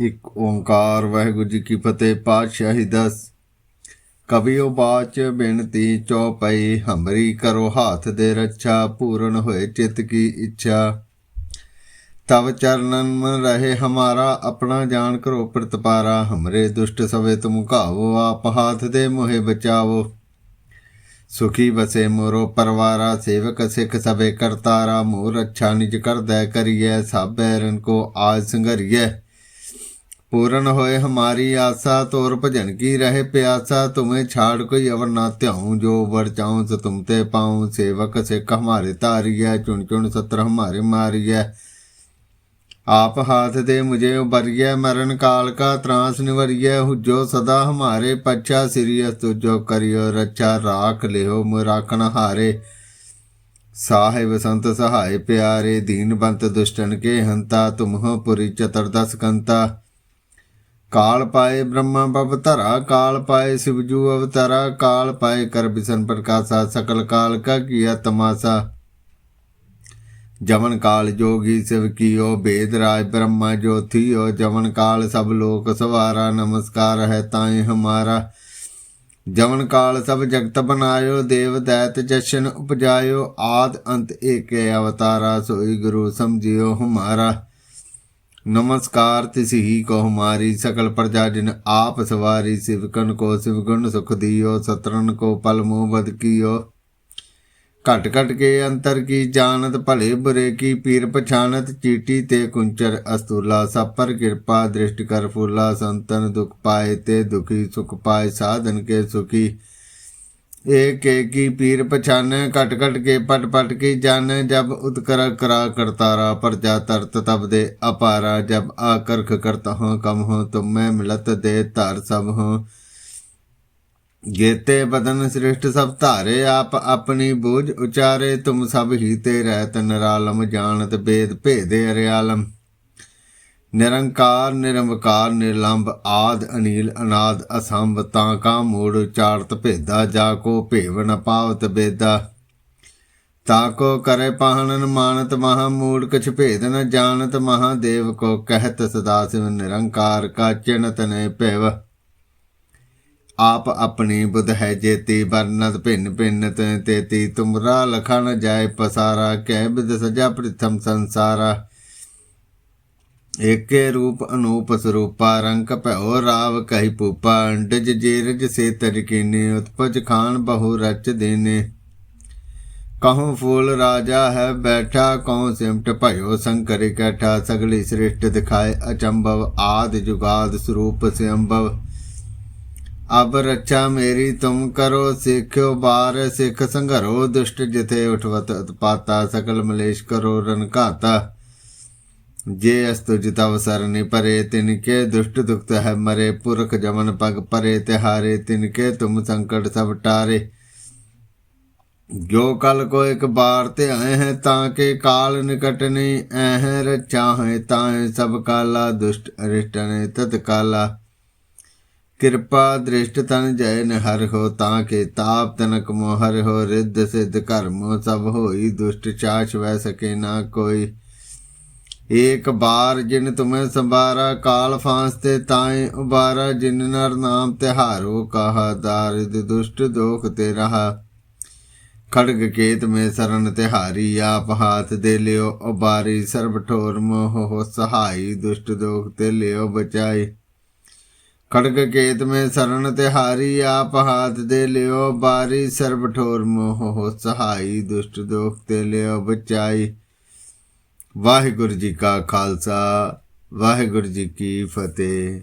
ਇੱਕ ਓੰਕਾਰ ਵਾਹਿਗੁਰੂ ਜੀ ਕੀ ਫਤਿਹ, ਪਾਤਸ਼ਾਹੀ ਦਸ। ਕਬੀਓ ਬਾਚ ਬੇਨਤੀ ਚੌਪਈ ਹਮਰੀ ਕਰੋ ਹਾਥ ਦੇ ਰੱਛਾ, ਪੂਰਨ ਹੋਏ ਚਿਤ ਕੀ ਇੱਛਾ। ਤਵ ਚਰਨਨ ਮਨ ਰਹੇ ਹਮਾਰਾ, ਆਪਣਾ ਜਾਣ ਕਰੋ ਪ੍ਰਤਪਾਰਾ। ਹਮਰੇ ਦੁਸ਼ਟ ਸਵੇ ਤੁਮ ਘਾਵੋ, ਆਪ ਹਾਥ ਦੇ ਮੋਹਿ ਬਚਾਵੋ। ਸੁਖੀ ਬਸੇ ਮੋਰੋ ਪਰਵਾਰਾ, ਸੇਵਕ ਸਿੱਖ ਸਭੇ ਕਰਤਾਰਾ ਮੋਰ ਅੱਛਾ ਨਿਜ ਕਰਦੈ ਕਰੀਐ ਸਭ ਰਨ ਕੋ ਆਜ ਸੰਘਰੀਐ। ਪੂਰਨ ਹੋਏ ਹਮਾਰੀ ਆਸਾ, ਤੋਰ ਭਜਨ ਕੀ ਰਹੇ ਪਿਆਸਾ, ਤੁਮੇ ਛਾੜ ਕੋਈ ਅਵਰ ਨਾ ਧਿਆਉ, ਜੋ ਵਰ ਚਾਉ ਸ ਤੁਮ ਤੇ ਪਾਉ, ਸੇਵਕ ਸਿੱਖ ਹਮਾਰੇ ਤਾਰੀਐ ਚੁਣ ਚੁਣ ਸਤਰ ਹਮਾਰੇ ਮਾਰੀਐ। ਆਪ ਹਾਥ ਦੇ ਮੁਝੇ ਉਬਰੀਐ ਮਰਨ ਕਾਲ ਕਾ ਤਰਾਸ ਨਿਵਰੀਐ, ਹੁਜੋ ਸਦਾ ਹਮਾਰੇ ਪਛਾ ਸਿਰਿਯ ਤੁਜੋ ਕਰਿਓ ਰੱਛਾ ਰਾਖ ਲਿਓ ਮੁਰਾਖਣ ਹਾਰੇ। ਸਾਹਿਬ ਸੰਤ ਸਹਾਇ ਪਿਆਰੇ, ਦੀਨ ਬੰਤ ਦੁਸ਼ਟਨ ਕੇ ਹੰਤਾ ਤੁਮਹੁ ਪੁਰੀ ਚਤੁਰਦਸ ਕੰਤਾ। ਕਾਲ ਪਾਏ ਬ੍ਰਹਮਾ ਬਬ ਧਰਾ, ਕਾਲ ਪਾਏ ਸਿਵਜੂ ਅਵਤਾਰਾ, ਕਾਲ ਪਾਏ ਕਰ ਬਿਸਨ ਪ੍ਰਕਾਸ਼ਾ, ਸਕਲ ਕਾਲ ਕਾ ਕੀਆ ਤਮਾਸਾ। ਜਵਨ ਕਾਲ ਜੋਗੀ ਸਿਵ ਕੀਓ ਭੇਦ ਰਾਜ ਬ੍ਰਹਮਾ ਜੋਥੀਓ ਜਵਨ ਕਾਲ ਸਭ ਲੋਕ ਸਵਾਰਾ, ਨਮਸਕਾਰ ਹੈ ਤਾਏ ਹਮਾਰਾ। ਜਵਨ ਕਾਲ ਸਭ ਜਗਤ ਬਨਾਇਓ, ਦੇਵ ਦੈਤ ਜਸ਼ਨ ਉਪਜਾਇਓ। ਆਦ ਅੰਤ ਏਕੇ ਅਵਤਾਰਾ, ਸੋਈ ਗੁਰੂ ਸਮਝਿਓ ਹਮਾਰਾ। ਨਮਸਕਾਰ ਤਿਸि ਹੀ ਕੋ ਹਮਾਰੀ ਸਕਲ ਪ੍ਰਜਾ ਜਿਨ ਆਪ ਸਵਾਰੀ। ਸਿਵਕਨ ਕੋ ਸ਼ਿਵਗੁਣ ਸੁਖ ਦਿਓ ਸਤਰਨ ਕੋ ਪਲ ਮੋਹ ਬਦ ਕੀਓ। ਘਟ ਘਟ ਕੇ ਅੰਤਰ ਕੀ ਜਾਣਤ, ਭਲੇ ਬੁਰੇ ਕੀ ਪੀਰ ਪਛਾਨਤ ਚੀਟੀ ਤੇ ਕੁੰਚਰ ਅਸਤੂਲਾ, ਸਪਰ ਕਿਰਪਾ ਦ੍ਰਿਸ਼ਟ ਕਰ ਫੂਲਾ, ਸੰਤਨ ਦੁਖ ਪਾਏ ਤੇ ਦੁਖੀ ਸੁਖ ਪਾਏ, ਸਾਧਨ ਕੇ ਸੁਖੀ। ਏਕ ਏਕ ਕੀ ਪੀਰ ਪਛਾਨੈ ਘਟ ਘਟ ਕੇ ਪਟ ਪਟ ਕੀ ਜਾਣੈ, ਜਬ ਉਤਕਰ ਕਰਾ ਕਰਤਾਰਾ ਪਰਜਾ ਤਰਤ ਤਬ ਦੇ ਅਪਾਰਾ, ਜਬ ਆਕਰਖ ਕਰਤਾ ਹਾਂ ਕਮ ਹੋ, ਤੁਮ ਮੈਂ ਮਿਲਤ ਦੇ ਧਰ ਸਭ ਹੋ। ਗੇਤੇ ਬਦਨ ਸ੍ਰਿਸ਼ਟ ਸਭ ਧਾਰੇ, ਆਪ ਆਪਣੀ ਬੂਝ ਉਚਾਰੇ, ਤੁਮ ਸਭ ਹੀ ਤੇ ਰਹਿਤ ਨਿਰਾਲਮ, ਜਾਣਤ ਬੇਦ ਭੇਦੇ ਅਰਿਆਲਮ। ਨਿਰੰਕਾਰ ਨਿਰਮਕਾਰ ਨਿਰਲੰਭ, ਆਦ, ਅਨੀਲ, ਅਨਾਦ, ਅਸੰਭ, ਤਾਂ ਕਾ ਮੂੜ ਉਚਾਰਤ ਭੇਦਾ, ਜਾ ਕੋ ਭੇਵ ਨ ਪਾਵਤ ਬੇਦਾ। ਤਾ ਕੋ ਕਰੇ ਪਾਹਣਨ, ਮਾਨਤ ਮਹਾ ਮੂੜ, ਕਛ ਭੇਦ ਨ ਜਾਣਤ ਮਹਾਦੇਵ ਕੋ, ਕਹਿਤ ਸਦਾ ਸਿਵ ਨਿਰੰਕਾਰ, ਕਾ ਚਿਨਤ ਨੇ ਭੇਵ। ਆਪ ਆਪਣੀ ਬੁਧ ਹੈ ਜੇਤੀ, ਵਰਨਤ ਭਿੰਨ ਭਿੰਨ ਤੇ ਤੇਤੀ ਤੁਮਰਾ ਲਖਣ ਜਾਏ ਪਸਾਰਾ, ਕਹਿ ਬਿਦ ਸਜਾ ਪ੍ਰਥਮ ਸੰਸਾਰਾ। ਏਕੇ ਰੂਪ ਅਨੂਪ ਸਰੂਪਾ, ਰੰਗ ਭਇਓ ਰਾਵ ਕਹੀ ਪੂਪਾ ਅੰਡਜ ਜੀਰਜ ਸੇ ਤਰਕੀਨੇ ਉਤਪਜ ਖਾਨ ਬਹੁ ਰਚ ਦੇਨੇ। ਕਹੂੰ ਫੂਲ ਰਾਜਾ ਹੈ ਬੈਠਾ, ਕਹੂੰ ਸਿਮਟ ਭਇਓ ਸੰਕਰ ਇਕੱਠਾ ਸਗਲੀ ਸ੍ਰਿਸ਼ਟ ਦਿਖਾਏ ਅਚੰਭਵ, ਆਦ ਜੁਗਾਦ ਸਰੂਪ ਸਿਅੰਭਵ। ਅਬ ਰੱਛਾ ਮੇਰੀ, ਤੁਮ ਕਰੋ ਸਿੱਖਿਓ ਬਾਰ, ਸਿੱਖ ਸੰਘਰੋ ਦੁਸ਼ਟ ਜਿਥੇ ਉਠਵਤ ਉਤਪਾਤਾ ਸਕਲ ਮਲੇਸ਼ ਕਰੋ ਰਨ ਘਾਤਾ। ਜੇ ਅਸਤੁ ਜਿਤਵ ਸਰਨਿ ਪਰੇ ਤਿਨ ਕੇ ਦੁਸ਼ਟ ਦੁਖਤ ਹੈ ਮਰੇ, ਪੁਰਖ ਜਮਨ ਪਗ ਪਰੇ, ਤਿਹਾਰੇ ਤਿਨ ਕੇ ਤੁਮ ਸੰਕਟ ਸਭ ਟਾਰੇ। ਜੋ ਕਲ ਕੋ ਇੱਕ ਬਾਰ ਤੇ ਆਏ ਹੈ, ਤਾਂ ਕੇ ਕਾਲ ਨਿਕਟ ਨਹੀਂ ਐਹ ਰਚਾ ਹੈ, ਤਾਂ ਸਭ ਕਾਲਾ, ਦੁਸ਼ਟ ਅਰਿਸ਼ਟ ਨੇ ਤਤ ਕਾਲਾ ਕਿਰਪਾ ਦ੍ਰਿਸ਼ਟ ਤਨ ਜੈ ਨ ਹੋ, ਤਾਂ ਕੇ ਤਾਪ ਤਨਕ ਮੋਹਰ ਹੋ, ਰਿੱਧ ਸਿੱਧ ਕਰਮੋ ਸਭ ਹੋਈ, ਦੁਸ਼ਟ ਚਾਸ਼ ਵੈ ਸਕੇ ਨਾ ਕੋਈ। ਏਕ ਬਾਰ ਜਿਨ ਤੁਮੇ ਸੰਬਾਰਾ ਕਾਲ ਫਾਂਸ ਤੇ ਤਾਏ ਉਬਾਰਾ, ਜਿਨ ਨਰ ਨਾਮ ਤਿਹਾਰੋ, ਕਹਾ ਦਾਰਿਦ ਦੁਸ਼ਟ ਦੋਖ ਤੇ ਰਹਾ। ਖੜਗ ਕੇਤ ਮੇ ਸਰਨ ਤਿਹਾਰੀ, ਆਪ ਹਾਥ ਦੇ ਲਿਓ, ਉਬਾਰੀ ਸਰਬ ਠੋਰ ਮੋਹ ਹੋ ਸਹਾਈ, ਦੁਸ਼ਟ ਦੋਖ ਤੇ ਲਿਓ ਬਚਾਈ। ਖੜਗ ਕੇਤ ਮੇ ਸਰਨ ਤਿਹਾਰੀ, ਆਪ ਹਾਥ ਦੇ ਲਿਓ ਬਾਰੀ, ਸਰਬ ਠੋਰ ਮੋਹ ਹੋ ਸਹਾਈ, ਦੁਸ਼ਟ ਦੋਖ ਤੇ ਲਿਓ ਬਚਾਈ। ਵਾਹਿਗੁਰੂ ਜੀ ਕਾ ਖਾਲਸਾ, ਵਾਹਿਗੁਰੂ ਜੀ ਕੀ ਫਤਿਹ।